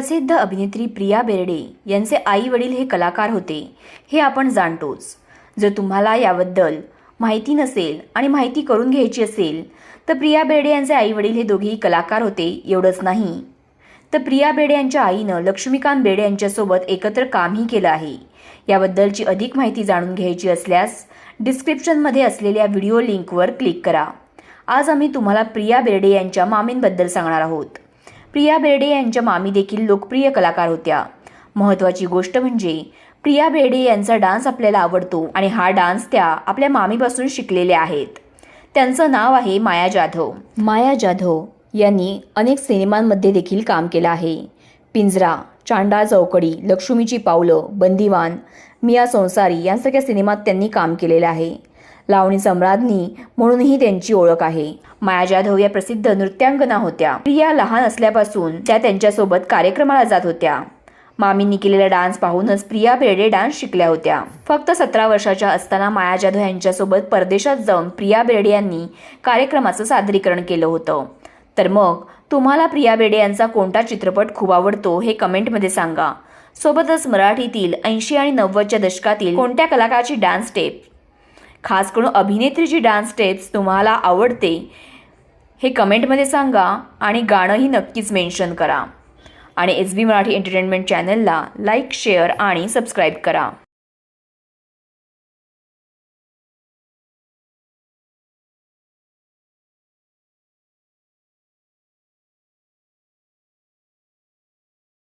प्रसिद्ध अभिनेत्री प्रिया बेर्डे यांचे आई वडील हे कलाकार होते. हे आपण जाणतोच. जर तुम्हाला याबद्दल माहिती नसेल आणि माहिती करून घ्यायची असेल तर प्रिया बेर्डे यांचे आई वडील हे दोघेही कलाकार होते एवढंच नाही. तर प्रिया बेडे यांच्या आईनं लक्ष्मीकांत बेडे यांच्यासोबत एकत्र कामही केलं आहे. याबद्दलची अधिक माहिती जाणून घ्यायची असल्यास डिस्क्रिप्शनमध्ये असलेल्या व्हिडिओ लिंकवर क्लिक करा. आज आम्ही तुम्हाला प्रिया बेर्डे यांच्या मामींबद्दल सांगणार आहोत. प्रिया बेर्डे यांच्या मामी देखील लोकप्रिय कलाकार होत्या. महत्त्वाची गोष्ट म्हणजे प्रिया बेर्डे यांचा डान्स आपल्याला आवडतो आणि हा डान्स त्या आपल्या मामीपासून शिकलेल्या आहेत. त्यांचं नाव आहे माया जाधव. माया जाधव यांनी अनेक सिनेमांमध्ये देखील काम केलं आहे. पिंजरा चांडा चौकडी लक्ष्मीची पावलं बंदिवान मिया संसारी यांसारख्या सिनेमात त्यांनी काम केलेलं आहे. लावणी सम्राज्ञी म्हणूनही त्यांची ओळख आहे. माया जाधव या प्रसिद्ध नृत्यांगना होत्या. प्रिया लहान असल्यापासून त्या त्यांच्यासोबत कार्यक्रमाला जात होत्या. मामींनी केलेला डान्स पाहूनच प्रिया बेर्डे डान्स शिकल्या होत्या. फक्त सतरा वर्षाच्या असताना माया जाधव यांच्यासोबत परदेशात जाऊन प्रिया बेर्डे यांनी कार्यक्रमाचं सादरीकरण केलं होतं. तर मग तुम्हाला प्रिया बेर्डे यांचा कोणता चित्रपट खूप आवडतो हे कमेंटमध्ये सांगा. सोबतच मराठीतील ऐंशी आणि नव्वदच्या दशकातील कोणत्या कलाकाराची डान्स स्टेप खास करून अभिनेत्रीची डान्स स्टेप्स तुम्हाला आवडते हे कमेंटमध्ये सांगा आणि गाणंही नक्कीच मेन्शन करा. आणि एस बी मराठी एंटरटेनमेंट चॅनलला लाईक शेअर आणि सबस्क्राईब करा.